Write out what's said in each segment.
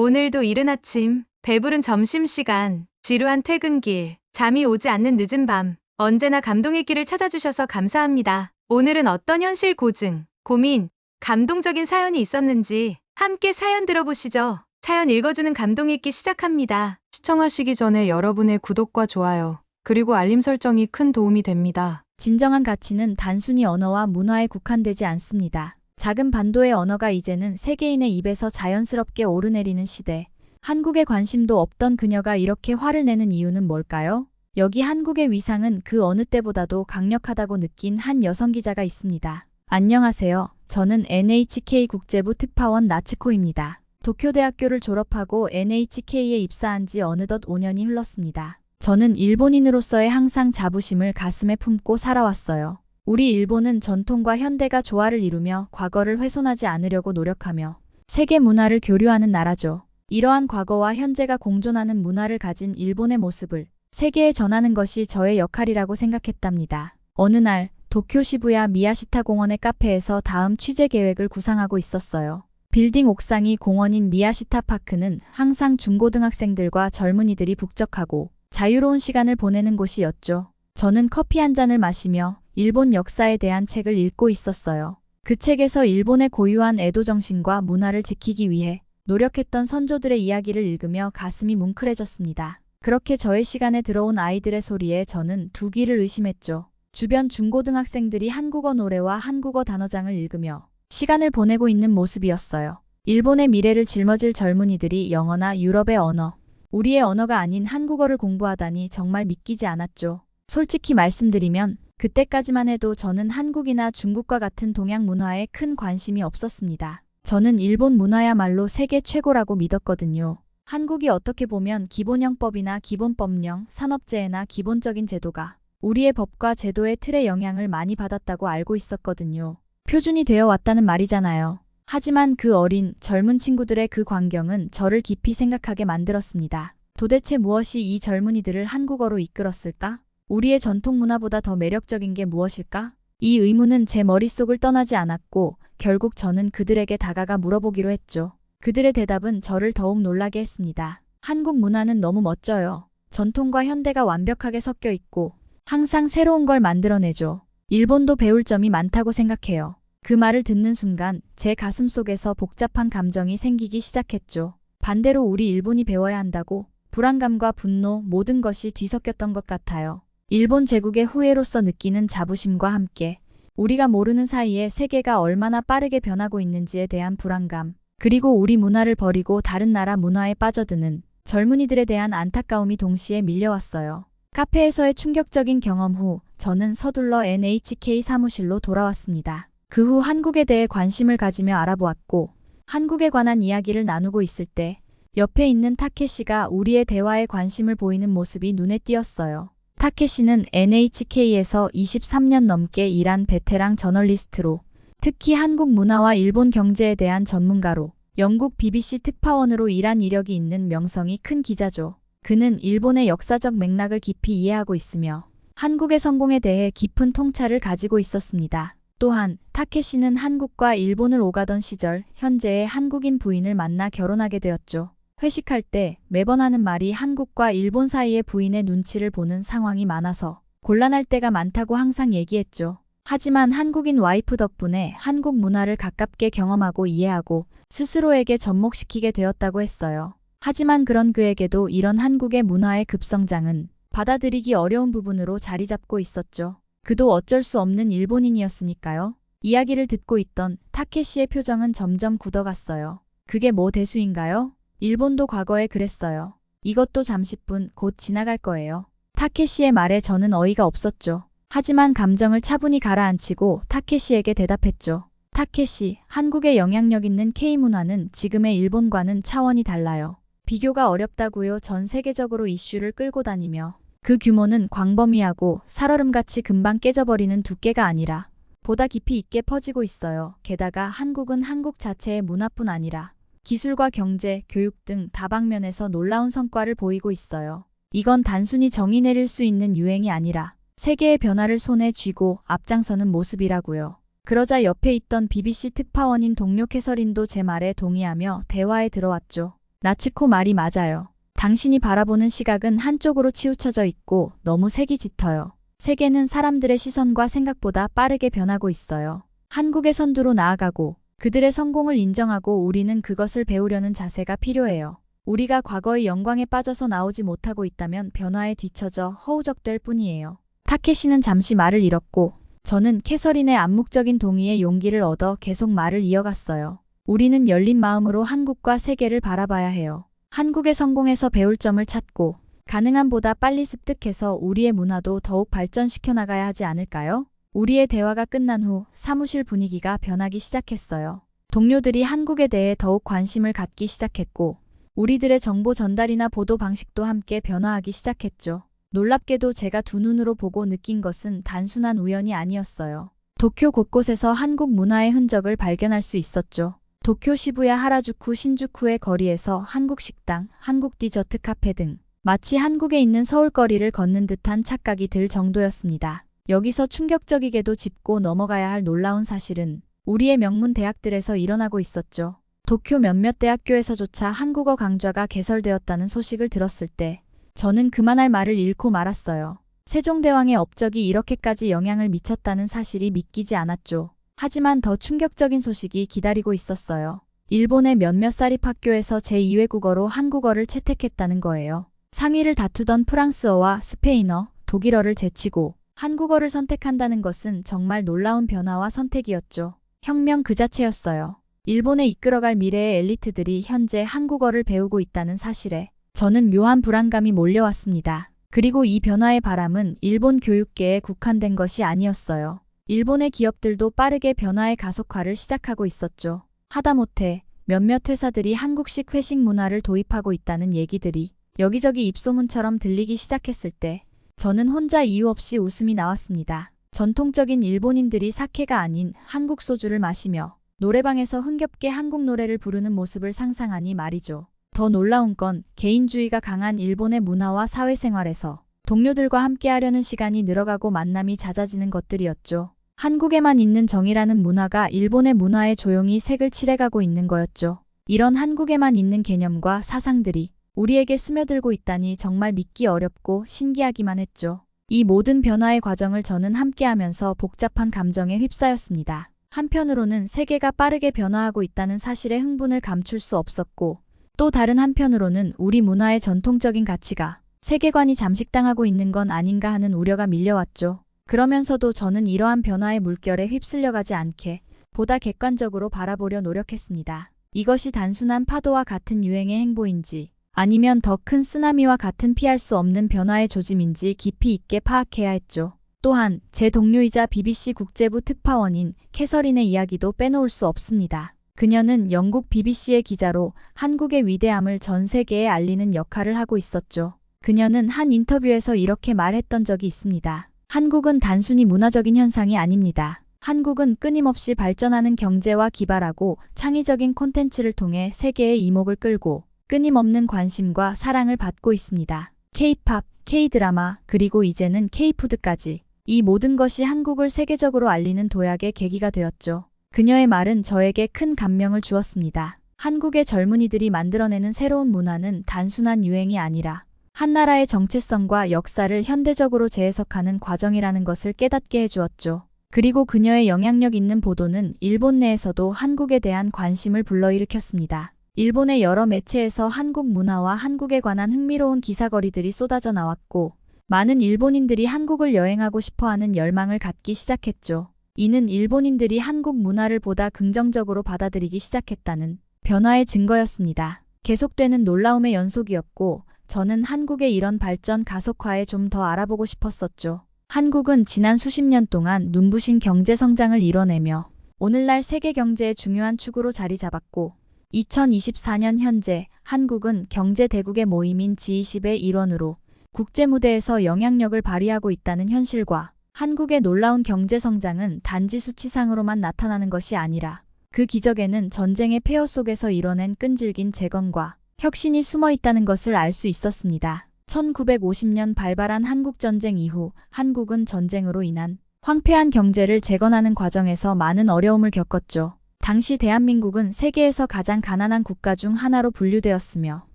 오늘도 이른 아침, 배부른 점심시간, 지루한 퇴근길, 잠이 오지 않는 늦은 밤, 언제나 감동의 길을 찾아주셔서 감사합니다. 오늘은 어떤 현실 고증, 고민, 감동적인 사연이 있었는지 함께 사연 들어보시죠. 사연 읽어주는 감동 읽기 시작합니다. 시청하시기 전에 여러분의 구독과 좋아요, 그리고 알림 설정이 큰 도움이 됩니다. 진정한 가치는 단순히 언어와 문화에 국한되지 않습니다. 작은 반도의 언어가 이제는 세계인의 입에서 자연스럽게 오르내리는 시대. 한국에 관심도 없던 그녀가 이렇게 화를 내는 이유는 뭘까요? 여기 한국의 위상은 그 어느 때보다도 강력하다고 느낀 한 여성 기자가 있습니다. 안녕하세요. 저는 NHK 국제부 특파원 나츠코입니다. 도쿄대학교를 졸업하고 NHK에 입사한 지 어느덧 5년이 흘렀습니다. 저는 일본인으로서의 항상 자부심을 가슴에 품고 살아왔어요. 우리 일본은 전통과 현대가 조화를 이루며 과거를 훼손하지 않으려고 노력하며 세계 문화를 교류하는 나라죠. 이러한 과거와 현재가 공존하는 문화를 가진 일본의 모습을 세계에 전하는 것이 저의 역할이라고 생각했답니다. 어느 날 도쿄 시부야 미야시타 공원의 카페에서 다음 취재 계획을 구상하고 있었어요. 빌딩 옥상이 공원인 미야시타 파크는 항상 중고등학생들과 젊은이들이 북적하고 자유로운 시간을 보내는 곳이었죠. 저는 커피 한 잔을 마시며 일본 역사에 대한 책을 읽고 있었어요. 그 책에서 일본의 고유한 애도 정신과 문화를 지키기 위해 노력했던 선조들의 이야기를 읽으며 가슴이 뭉클해졌습니다. 그렇게 저의 시간에 들어온 아이들의 소리에 저는 두 귀를 의심했죠. 주변 중고등학생들이 한국어 노래와 한국어 단어장을 읽으며 시간을 보내고 있는 모습이었어요. 일본의 미래를 짊어질 젊은이들이 영어나 유럽의 언어, 우리의 언어가 아닌 한국어를 공부하다니 정말 믿기지 않았죠. 솔직히 말씀드리면 그때까지만 해도 저는 한국이나 중국과 같은 동양 문화에 큰 관심이 없었습니다. 저는 일본 문화야말로 세계 최고라고 믿었거든요. 한국이 어떻게 보면 기본형법이나 기본법령, 산업재해나 기본적인 제도가 우리의 법과 제도의 틀의 영향을 많이 받았다고 알고 있었거든요. 표준이 되어 왔다는 말이잖아요. 하지만 그 어린, 젊은 친구들의 그 광경은 저를 깊이 생각하게 만들었습니다. 도대체 무엇이 이 젊은이들을 한국어로 이끌었을까? 우리의 전통 문화보다 더 매력적인 게 무엇일까? 이 의문은 제 머릿속을 떠나지 않았고 결국 저는 그들에게 다가가 물어보기로 했죠. 그들의 대답은 저를 더욱 놀라게 했습니다. 한국 문화는 너무 멋져요. 전통과 현대가 완벽하게 섞여 있고 항상 새로운 걸 만들어내죠. 일본도 배울 점이 많다고 생각해요. 그 말을 듣는 순간 제 가슴 속에서 복잡한 감정이 생기기 시작했죠. 반대로 우리 일본이 배워야 한다고 불안감과 분노 모든 것이 뒤섞였던 것 같아요. 일본 제국의 후예로서 느끼는 자부심과 함께 우리가 모르는 사이에 세계가 얼마나 빠르게 변하고 있는지에 대한 불안감, 그리고 우리 문화를 버리고 다른 나라 문화에 빠져드는 젊은이들에 대한 안타까움이 동시에 밀려왔어요. 카페에서의 충격적인 경험 후 저는 서둘러 NHK 사무실로 돌아왔습니다. 그 후 한국에 대해 관심을 가지며 알아보았고 한국에 관한 이야기를 나누고 있을 때 옆에 있는 타케시가 우리의 대화에 관심을 보이는 모습이 눈에 띄었어요. 타케시는 NHK에서 23년 넘게 일한 베테랑 저널리스트로 특히 한국 문화와 일본 경제에 대한 전문가로 영국 BBC 특파원으로 일한 이력이 있는 명성이 큰 기자죠. 그는 일본의 역사적 맥락을 깊이 이해하고 있으며 한국의 성공에 대해 깊은 통찰을 가지고 있었습니다. 또한 타케시는 한국과 일본을 오가던 시절 현재의 한국인 부인을 만나 결혼하게 되었죠. 회식할 때 매번 하는 말이 한국과 일본 사이의 부인의 눈치를 보는 상황이 많아서 곤란할 때가 많다고 항상 얘기했죠. 하지만 한국인 와이프 덕분에 한국 문화를 가깝게 경험하고 이해하고 스스로에게 접목시키게 되었다고 했어요. 하지만 그런 그에게도 이런 한국의 문화의 급성장은 받아들이기 어려운 부분으로 자리 잡고 있었죠. 그도 어쩔 수 없는 일본인이었으니까요. 이야기를 듣고 있던 타케시의 표정은 점점 굳어갔어요. 그게 뭐 대수인가요? 일본도 과거에 그랬어요. 이것도 잠시뿐 곧 지나갈 거예요. 타케시의 말에 저는 어이가 없었죠. 하지만 감정을 차분히 가라앉히고 타케시에게 대답했죠. 타케시, 한국의 영향력 있는 K문화는 지금의 일본과는 차원이 달라요. 비교가 어렵다고요. 전 세계적으로 이슈를 끌고 다니며 그 규모는 광범위하고 살얼음같이 금방 깨져버리는 두께가 아니라 보다 깊이 있게 퍼지고 있어요. 게다가 한국은 한국 자체의 문화뿐 아니라 기술과 경제, 교육 등 다방면에서 놀라운 성과를 보이고 있어요. 이건 단순히 정의 내릴 수 있는 유행이 아니라 세계의 변화를 손에 쥐고 앞장서는 모습이라고요. 그러자 옆에 있던 BBC 특파원인 동료 캐서린도 제 말에 동의하며 대화에 들어왔죠. 나치코 말이 맞아요. 당신이 바라보는 시각은 한쪽으로 치우쳐져 있고 너무 색이 짙어요. 세계는 사람들의 시선과 생각보다 빠르게 변하고 있어요. 한국의 선두로 나아가고 그들의 성공을 인정하고 우리는 그것을 배우려는 자세가 필요해요. 우리가 과거의 영광에 빠져서 나오지 못하고 있다면 변화에 뒤처져 허우적될 뿐이에요. 타케시는 잠시 말을 잃었고 저는 캐서린의 암묵적인 동의에 용기를 얻어 계속 말을 이어갔어요. 우리는 열린 마음으로 한국과 세계를 바라봐야 해요. 한국의 성공에서 배울 점을 찾고 가능한 보다 빨리 습득해서 우리의 문화도 더욱 발전시켜 나가야 하지 않을까요? 우리의 대화가 끝난 후 사무실 분위기가 변하기 시작했어요. 동료들이 한국에 대해 더욱 관심을 갖기 시작했고 우리들의 정보 전달이나 보도 방식도 함께 변화하기 시작했죠. 놀랍게도 제가 두 눈으로 보고 느낀 것은 단순한 우연이 아니었어요. 도쿄 곳곳에서 한국 문화의 흔적을 발견할 수 있었죠. 도쿄 시부야 하라주쿠 신주쿠의 거리에서 한국 식당, 한국 디저트 카페 등 마치 한국에 있는 서울 거리를 걷는 듯한 착각이 들 정도였습니다. 여기서 충격적이게도 짚고 넘어가야 할 놀라운 사실은 우리의 명문 대학들에서 일어나고 있었죠. 도쿄 몇몇 대학교에서조차 한국어 강좌가 개설되었다는 소식을 들었을 때 저는 그만할 말을 잃고 말았어요. 세종대왕의 업적이 이렇게까지 영향을 미쳤다는 사실이 믿기지 않았죠. 하지만 더 충격적인 소식이 기다리고 있었어요. 일본의 몇몇 사립학교에서 제2외 국어로 한국어를 채택했다는 거예요. 상위를 다투던 프랑스어와 스페인어, 독일어를 제치고 한국어를 선택한다는 것은 정말 놀라운 변화와 선택이었죠. 혁명 그 자체였어요. 일본에 이끌어갈 미래의 엘리트들이 현재 한국어를 배우고 있다는 사실에 저는 묘한 불안감이 몰려왔습니다. 그리고 이 변화의 바람은 일본 교육계에 국한된 것이 아니었어요. 일본의 기업들도 빠르게 변화의 가속화를 시작하고 있었죠. 하다못해 몇몇 회사들이 한국식 회식 문화를 도입하고 있다는 얘기들이 여기저기 입소문처럼 들리기 시작했을 때 저는 혼자 이유 없이 웃음이 나왔습니다. 전통적인 일본인들이 사케가 아닌 한국 소주를 마시며 노래방에서 흥겹게 한국 노래를 부르는 모습을 상상하니 말이죠. 더 놀라운 건 개인주의가 강한 일본의 문화와 사회생활에서 동료들과 함께하려는 시간이 늘어가고 만남이 잦아지는 것들이었죠. 한국에만 있는 정이라는 문화가 일본의 문화에 조용히 색을 칠해가고 있는 거였죠. 이런 한국에만 있는 개념과 사상들이 우리에게 스며들고 있다니 정말 믿기 어렵고 신기하기만 했죠. 이 모든 변화의 과정을 저는 함께하면서 복잡한 감정에 휩싸였습니다. 한편으로는 세계가 빠르게 변화하고 있다는 사실에 흥분을 감출 수 없었고, 또 다른 한편으로는 우리 문화의 전통적인 가치가 세계관이 잠식당하고 있는 건 아닌가 하는 우려가 밀려왔죠. 그러면서도 저는 이러한 변화의 물결에 휩쓸려가지 않게 보다 객관적으로 바라보려 노력했습니다. 이것이 단순한 파도와 같은 유행의 행보인지 아니면 더 큰 쓰나미와 같은 피할 수 없는 변화의 조짐인지 깊이 있게 파악해야 했죠. 또한 제 동료이자 BBC 국제부 특파원인 캐서린의 이야기도 빼놓을 수 없습니다. 그녀는 영국 BBC의 기자로 한국의 위대함을 전 세계에 알리는 역할을 하고 있었죠. 그녀는 한 인터뷰에서 이렇게 말했던 적이 있습니다. 한국은 단순히 문화적인 현상이 아닙니다. 한국은 끊임없이 발전하는 경제와 기발하고 창의적인 콘텐츠를 통해 세계의 이목을 끌고 끊임없는 관심과 사랑을 받고 있습니다. K-팝, K-드라마, 그리고 이제는 K-푸드까지 이 모든 것이 한국을 세계적으로 알리는 도약의 계기가 되었죠. 그녀의 말은 저에게 큰 감명을 주었습니다. 한국의 젊은이들이 만들어내는 새로운 문화는 단순한 유행이 아니라 한 나라의 정체성과 역사를 현대적으로 재해석하는 과정이라는 것을 깨닫게 해주었죠. 그리고 그녀의 영향력 있는 보도는 일본 내에서도 한국에 대한 관심을 불러일으켰습니다. 일본의 여러 매체에서 한국 문화와 한국에 관한 흥미로운 기사거리들이 쏟아져 나왔고, 많은 일본인들이 한국을 여행하고 싶어 하는 열망을 갖기 시작했죠. 이는 일본인들이 한국 문화를 보다 긍정적으로 받아들이기 시작했다는 변화의 증거였습니다. 계속되는 놀라움의 연속이었고, 저는 한국의 이런 발전 가속화에 좀 더 알아보고 싶었었죠. 한국은 지난 수십 년 동안 눈부신 경제 성장을 이뤄내며 오늘날 세계 경제의 중요한 축으로 자리 잡았고 2024년 현재 한국은 경제 대국의 모임인 G20의 일원으로 국제 무대에서 영향력을 발휘하고 있다는 현실과 한국의 놀라운 경제 성장은 단지 수치상으로만 나타나는 것이 아니라 그 기적에는 전쟁의 폐허 속에서 이뤄낸 끈질긴 재건과 혁신이 숨어 있다는 것을 알 수 있었습니다. 1950년 발발한 한국전쟁 이후 한국은 전쟁으로 인한 황폐한 경제를 재건하는 과정에서 많은 어려움을 겪었죠. 당시 대한민국은 세계에서 가장 가난한 국가 중 하나로 분류되었으며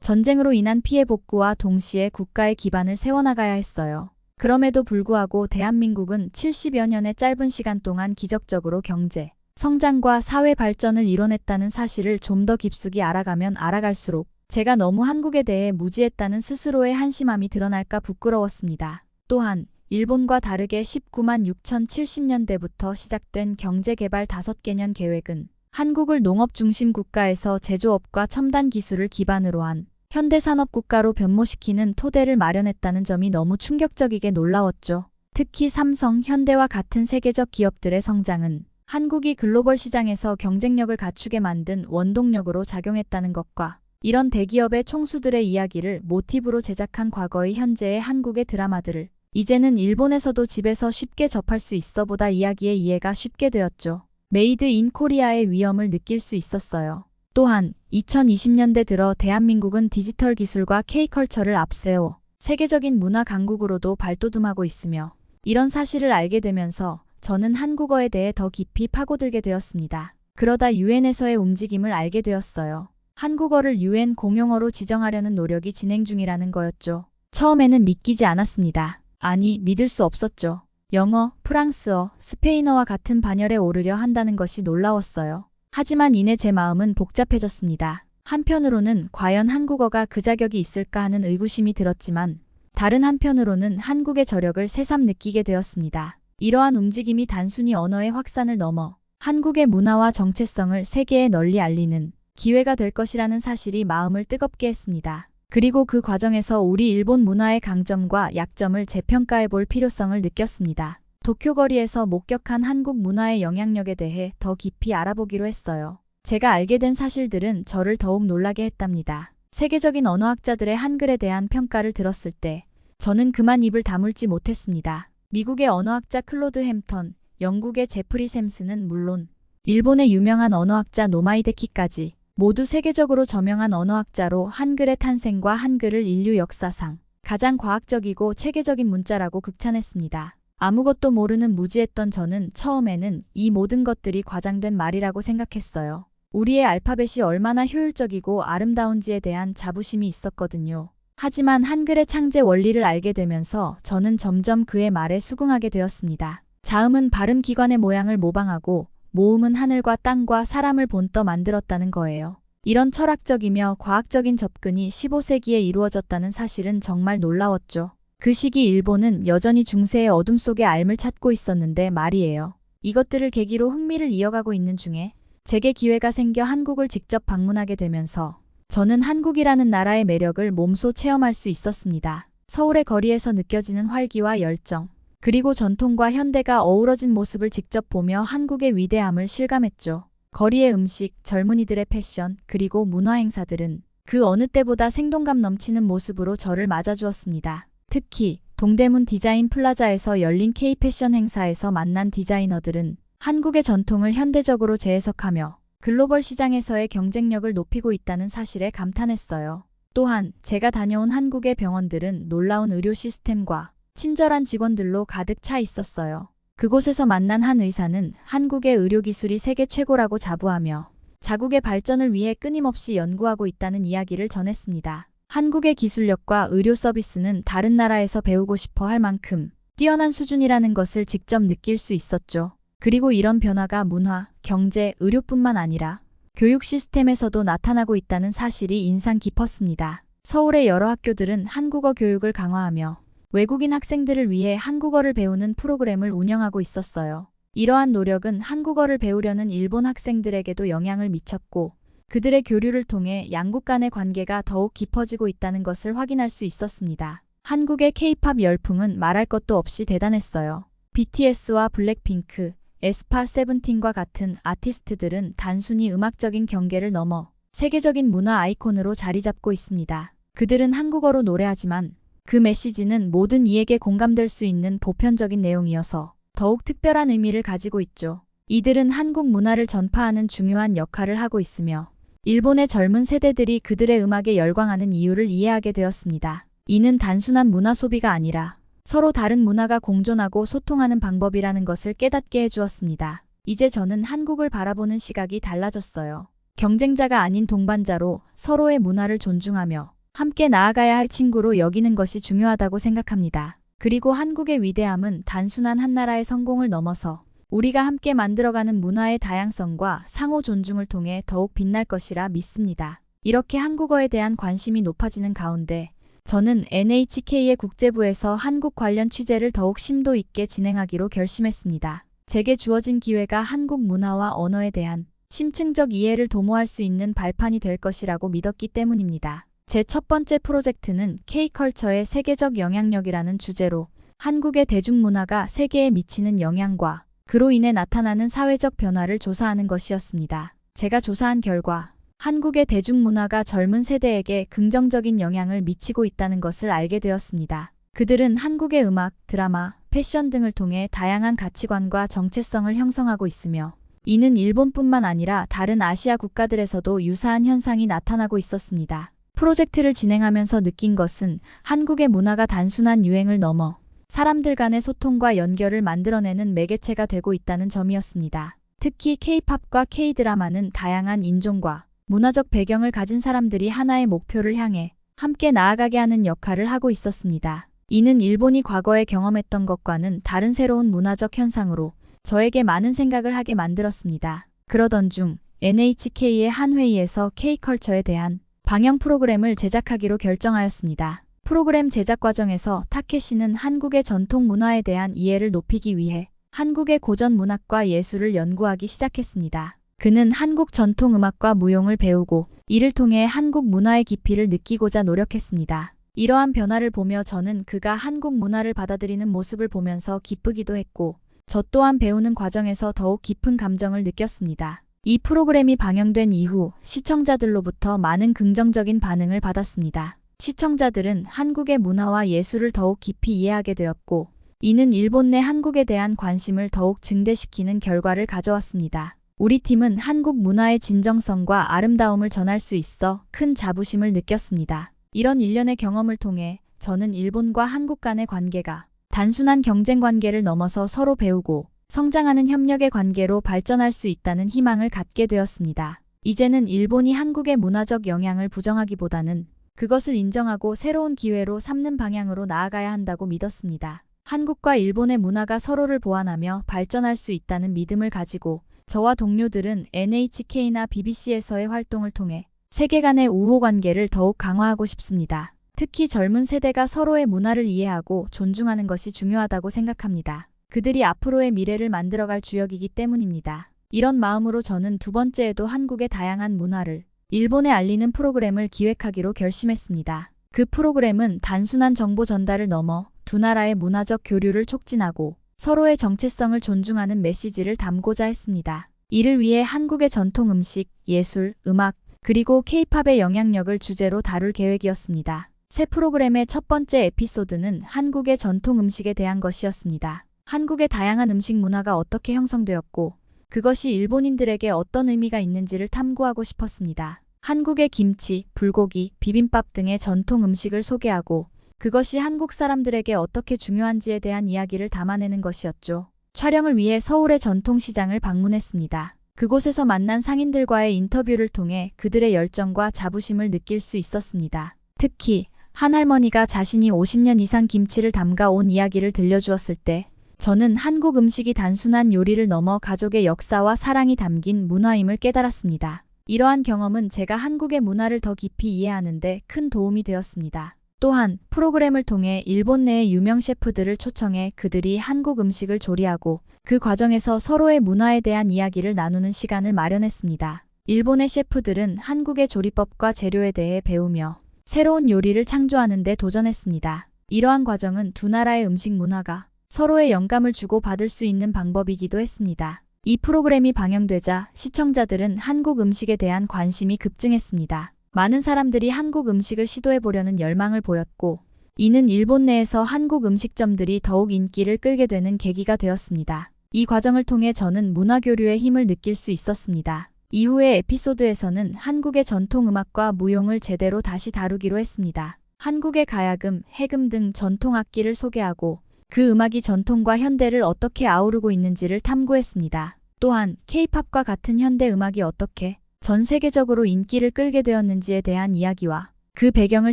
전쟁으로 인한 피해 복구와 동시에 국가의 기반을 세워나가야 했어요. 그럼에도 불구하고 대한민국은 70여 년의 짧은 시간 동안 기적적으로 경제, 성장과 사회 발전을 이뤄냈다는 사실을 좀 더 깊숙이 알아가면 알아갈수록 제가 너무 한국에 대해 무지했다는 스스로의 한심함이 드러날까 부끄러웠습니다. 또한 일본과 다르게 19만 6,070년대부터 시작된 경제개발 5개년 계획은 한국을 농업 중심 국가에서 제조업과 첨단 기술을 기반으로 한 현대산업 국가로 변모시키는 토대를 마련했다는 점이 너무 충격적이게 놀라웠죠. 특히 삼성, 현대와 같은 세계적 기업들의 성장은 한국이 글로벌 시장에서 경쟁력을 갖추게 만든 원동력으로 작용했다는 것과 이런 대기업의 총수들의 이야기를 모티브로 제작한 과거의 현재의 한국의 드라마들을 이제는 일본에서도 집에서 쉽게 접할 수 있어 보다 이야기의 이해가 쉽게 되었죠. 메이드 인 코리아의 위험을 느낄 수 있었어요. 또한 2020년대 들어 대한민국은 디지털 기술과 K컬처를 앞세워 세계적인 문화 강국으로도 발돋움하고 있으며 이런 사실을 알게 되면서 저는 한국어에 대해 더 깊이 파고들게 되었습니다. 그러다 유엔에서의 움직임을 알게 되었어요. 한국어를 유엔 공용어로 지정하려는 노력이 진행 중이라는 거였죠. 처음에는 믿기지 않았습니다. 아니, 믿을 수 없었죠. 영어, 프랑스어, 스페인어와 같은 반열에 오르려 한다는 것이 놀라웠어요. 하지만 이내 제 마음은 복잡해졌습니다. 한편으로는 과연 한국어가 그 자격이 있을까 하는 의구심이 들었지만 다른 한편으로는 한국의 저력을 새삼 느끼게 되었습니다. 이러한 움직임이 단순히 언어의 확산을 넘어 한국의 문화와 정체성을 세계에 널리 알리는 기회가 될 것이라는 사실이 마음을 뜨겁게 했습니다. 그리고 그 과정에서 우리 일본 문화의 강점과 약점을 재평가해 볼 필요성을 느꼈습니다. 도쿄 거리에서 목격한 한국 문화의 영향력에 대해 더 깊이 알아보기로 했어요. 제가 알게 된 사실들은 저를 더욱 놀라게 했답니다. 세계적인 언어학자들의 한글에 대한 평가를 들었을 때 저는 그만 입을 다물지 못했습니다. 미국의 언어학자 클로드 햄턴, 영국의 제프리 샘스는 물론 일본의 유명한 언어학자 노마이데키까지 모두 세계적으로 저명한 언어학자로 한글의 탄생과 한글을 인류 역사상 가장 과학적이고 체계적인 문자라고 극찬했습니다. 아무것도 모르는 무지했던 저는 처음에는 이 모든 것들이 과장된 말이라고 생각했어요. 우리의 알파벳이 얼마나 효율적이고 아름다운지에 대한 자부심이 있었거든요. 하지만 한글의 창제 원리를 알게 되면서 저는 점점 그의 말에 수긍하게 되었습니다. 자음은 발음 기관의 모양을 모방하고 모음은 하늘과 땅과 사람을 본떠 만들었다는 거예요. 이런 철학적이며 과학적인 접근이 15세기에 이루어졌다는 사실은 정말 놀라웠죠. 그 시기 일본은 여전히 중세의 어둠 속에 알을 찾고 있었는데 말이에요. 이것들을 계기로 흥미를 이어가고 있는 중에 제게 기회가 생겨 한국을 직접 방문하게 되면서 저는 한국이라는 나라의 매력을 몸소 체험할 수 있었습니다. 서울의 거리에서 느껴지는 활기와 열정, 그리고 전통과 현대가 어우러진 모습을 직접 보며 한국의 위대함을 실감했죠. 거리의 음식, 젊은이들의 패션, 그리고 문화 행사들은 그 어느 때보다 생동감 넘치는 모습으로 저를 맞아주었습니다. 특히 동대문 디자인 플라자에서 열린 K 패션 행사에서 만난 디자이너들은 한국의 전통을 현대적으로 재해석하며 글로벌 시장에서의 경쟁력을 높이고 있다는 사실에 감탄했어요. 또한 제가 다녀온 한국의 병원들은 놀라운 의료 시스템과 친절한 직원들로 가득 차 있었어요. 그곳에서 만난 한 의사는 한국의 의료기술이 세계 최고라고 자부하며 자국의 발전을 위해 끊임없이 연구하고 있다는 이야기를 전했습니다. 한국의 기술력과 의료 서비스는 다른 나라에서 배우고 싶어 할 만큼 뛰어난 수준이라는 것을 직접 느낄 수 있었죠. 그리고 이런 변화가 문화, 경제, 의료뿐만 아니라 교육 시스템에서도 나타나고 있다는 사실이 인상 깊었습니다. 서울의 여러 학교들은 한국어 교육을 강화하며 외국인 학생들을 위해 한국어를 배우는 프로그램을 운영하고 있었어요. 이러한 노력은 한국어를 배우려는 일본 학생들에게도 영향을 미쳤고 그들의 교류를 통해 양국 간의 관계가 더욱 깊어지고 있다는 것을 확인할 수 있었습니다. 한국의 케이팝 열풍은 말할 것도 없이 대단했어요. BTS와 블랙핑크, 에스파 세븐틴과 같은 아티스트들은 단순히 음악적인 경계를 넘어 세계적인 문화 아이콘으로 자리 잡고 있습니다. 그들은 한국어로 노래하지만 그 메시지는 모든 이에게 공감될 수 있는 보편적인 내용이어서 더욱 특별한 의미를 가지고 있죠. 이들은 한국 문화를 전파하는 중요한 역할을 하고 있으며 일본의 젊은 세대들이 그들의 음악에 열광하는 이유를 이해하게 되었습니다. 이는 단순한 문화 소비가 아니라 서로 다른 문화가 공존하고 소통하는 방법이라는 것을 깨닫게 해주었습니다. 이제 저는 한국을 바라보는 시각이 달라졌어요. 경쟁자가 아닌 동반자로 서로의 문화를 존중하며 함께 나아가야 할 친구로 여기는 것이 중요하다고 생각합니다. 그리고 한국의 위대함은 단순한 한 나라의 성공을 넘어서 우리가 함께 만들어가는 문화의 다양성과 상호 존중을 통해 더욱 빛날 것이라 믿습니다. 이렇게 한국어에 대한 관심이 높아지는 가운데 저는 NHK의 국제부에서 한국 관련 취재를 더욱 심도 있게 진행하기로 결심했습니다. 제게 주어진 기회가 한국 문화와 언어에 대한 심층적 이해를 도모할 수 있는 발판이 될 것이라고 믿었기 때문입니다. 제 첫 번째 프로젝트는 K컬처의 세계적 영향력이라는 주제로 한국의 대중문화가 세계에 미치는 영향과 그로 인해 나타나는 사회적 변화를 조사하는 것이었습니다. 제가 조사한 결과 한국의 대중문화가 젊은 세대에게 긍정적인 영향을 미치고 있다는 것을 알게 되었습니다. 그들은 한국의 음악, 드라마, 패션 등을 통해 다양한 가치관과 정체성을 형성하고 있으며 이는 일본뿐만 아니라 다른 아시아 국가들에서도 유사한 현상이 나타나고 있었습니다. 프로젝트를 진행하면서 느낀 것은 한국의 문화가 단순한 유행을 넘어 사람들 간의 소통과 연결을 만들어내는 매개체가 되고 있다는 점이었습니다. 특히 K-팝과 K-드라마는 다양한 인종과 문화적 배경을 가진 사람들이 하나의 목표를 향해 함께 나아가게 하는 역할을 하고 있었습니다. 이는 일본이 과거에 경험했던 것과는 다른 새로운 문화적 현상으로 저에게 많은 생각을 하게 만들었습니다. 그러던 중 NHK의 한 회의에서 K컬처에 대한 방영 프로그램을 제작하기로 결정하였습니다. 프로그램 제작 과정에서 타케시는 한국의 전통 문화에 대한 이해를 높이기 위해 한국의 고전 문학과 예술을 연구하기 시작했습니다. 그는 한국 전통 음악과 무용을 배우고 이를 통해 한국 문화의 깊이를 느끼고자 노력했습니다. 이러한 변화를 보며 저는 그가 한국 문화를 받아들이는 모습을 보면서 기쁘기도 했고 저 또한 배우는 과정에서 더욱 깊은 감정을 느꼈습니다. 이 프로그램이 방영된 이후 시청자들로부터 많은 긍정적인 반응을 받았습니다. 시청자들은 한국의 문화와 예술을 더욱 깊이 이해하게 되었고, 이는 일본 내 한국에 대한 관심을 더욱 증대시키는 결과를 가져왔습니다. 우리 팀은 한국 문화의 진정성과 아름다움을 전할 수 있어 큰 자부심을 느꼈습니다. 이런 일련의 경험을 통해 저는 일본과 한국 간의 관계가 단순한 경쟁 관계를 넘어서 서로 배우고 성장하는 협력의 관계로 발전할 수 있다는 희망을 갖게 되었습니다. 이제는 일본이 한국의 문화적 영향을 부정하기보다는 그것을 인정하고 새로운 기회로 삼는 방향으로 나아가야 한다고 믿었습니다. 한국과 일본의 문화가 서로를 보완하며 발전할 수 있다는 믿음을 가지고 저와 동료들은 NHK나 BBC에서의 활동을 통해 세계 간의 우호 관계를 더욱 강화하고 싶습니다. 특히 젊은 세대가 서로의 문화를 이해하고 존중하는 것이 중요하다고 생각합니다. 그들이 앞으로의 미래를 만들어갈 주역이기 때문입니다. 이런 마음으로 저는 두 번째에도 한국의 다양한 문화를 일본에 알리는 프로그램을 기획하기로 결심했습니다. 그 프로그램은 단순한 정보 전달을 넘어 두 나라의 문화적 교류를 촉진하고 서로의 정체성을 존중하는 메시지를 담고자 했습니다. 이를 위해 한국의 전통 음식, 예술, 음악, 그리고 케이팝의 영향력을 주제로 다룰 계획이었습니다. 새 프로그램의 첫 번째 에피소드는 한국의 전통 음식에 대한 것이었습니다. 한국의 다양한 음식 문화가 어떻게 형성되었고 그것이 일본인들에게 어떤 의미가 있는지를 탐구하고 싶었습니다. 한국의 김치, 불고기, 비빔밥 등의 전통 음식을 소개하고 그것이 한국 사람들에게 어떻게 중요한지에 대한 이야기를 담아내는 것이었죠. 촬영을 위해 서울의 전통시장을 방문했습니다. 그곳에서 만난 상인들과의 인터뷰를 통해 그들의 열정과 자부심을 느낄 수 있었습니다. 특히 한 할머니가 자신이 50년 이상 김치를 담가 온 이야기를 들려주었을 때 저는 한국 음식이 단순한 요리를 넘어 가족의 역사와 사랑이 담긴 문화임을 깨달았습니다. 이러한 경험은 제가 한국의 문화를 더 깊이 이해하는데 큰 도움이 되었습니다. 또한 프로그램을 통해 일본 내의 유명 셰프들을 초청해 그들이 한국 음식을 조리하고 그 과정에서 서로의 문화에 대한 이야기를 나누는 시간을 마련했습니다. 일본의 셰프들은 한국의 조리법과 재료에 대해 배우며 새로운 요리를 창조하는 데 도전했습니다. 이러한 과정은 두 나라의 음식 문화가 서로의 영감을 주고 받을 수 있는 방법이기도 했습니다. 이 프로그램이 방영되자 시청자들은 한국 음식에 대한 관심이 급증했습니다. 많은 사람들이 한국 음식을 시도해보려는 열망을 보였고, 이는 일본 내에서 한국 음식점들이 더욱 인기를 끌게 되는 계기가 되었습니다. 이 과정을 통해 저는 문화교류의 힘을 느낄 수 있었습니다. 이후의 에피소드에서는 한국의 전통 음악과 무용을 제대로 다시 다루기로 했습니다. 한국의 가야금, 해금 등 전통 악기를 소개하고 그 음악이 전통과 현대를 어떻게 아우르고 있는지를 탐구했습니다. 또한 K-팝과 같은 현대 음악이 어떻게 전 세계적으로 인기를 끌게 되었는지에 대한 이야기와 그 배경을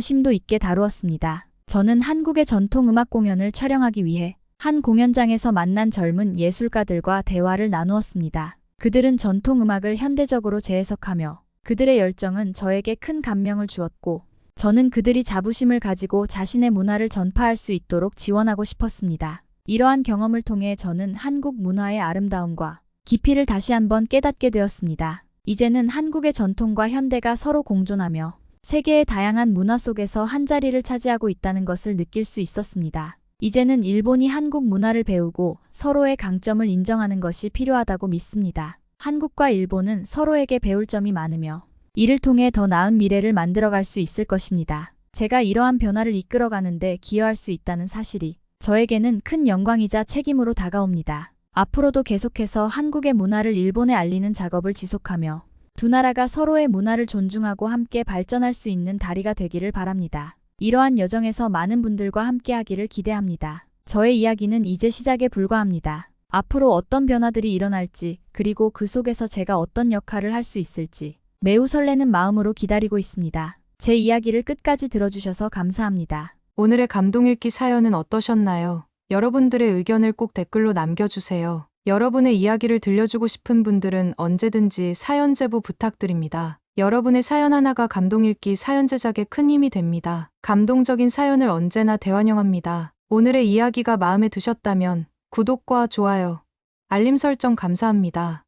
심도 있게 다루었습니다. 저는 한국의 전통 음악 공연을 촬영하기 위해 한 공연장에서 만난 젊은 예술가들과 대화를 나누었습니다. 그들은 전통 음악을 현대적으로 재해석하며 그들의 열정은 저에게 큰 감명을 주었고 저는 그들이 자부심을 가지고 자신의 문화를 전파할 수 있도록 지원하고 싶었습니다. 이러한 경험을 통해 저는 한국 문화의 아름다움과 깊이를 다시 한번 깨닫게 되었습니다. 이제는 한국의 전통과 현대가 서로 공존하며 세계의 다양한 문화 속에서 한 자리를 차지하고 있다는 것을 느낄 수 있었습니다. 이제는 일본이 한국 문화를 배우고 서로의 강점을 인정하는 것이 필요하다고 믿습니다. 한국과 일본은 서로에게 배울 점이 많으며 이를 통해 더 나은 미래를 만들어갈 수 있을 것입니다. 제가 이러한 변화를 이끌어가는데 기여할 수 있다는 사실이 저에게는 큰 영광이자 책임으로 다가옵니다. 앞으로도 계속해서 한국의 문화를 일본에 알리는 작업을 지속하며 두 나라가 서로의 문화를 존중하고 함께 발전할 수 있는 다리가 되기를 바랍니다. 이러한 여정에서 많은 분들과 함께 하기를 기대합니다. 저의 이야기는 이제 시작에 불과합니다. 앞으로 어떤 변화들이 일어날지, 그리고 그 속에서 제가 어떤 역할을 할 수 있을지 매우 설레는 마음으로 기다리고 있습니다. 제 이야기를 끝까지 들어주셔서 감사합니다. 오늘의 감동 읽기 사연은 어떠셨나요? 여러분들의 의견을 꼭 댓글로 남겨주세요. 여러분의 이야기를 들려주고 싶은 분들은 언제든지 사연 제보 부탁드립니다. 여러분의 사연 하나가 감동 읽기 사연 제작에 큰 힘이 됩니다. 감동적인 사연을 언제나 대환영합니다. 오늘의 이야기가 마음에 드셨다면 구독과 좋아요, 알림 설정 감사합니다.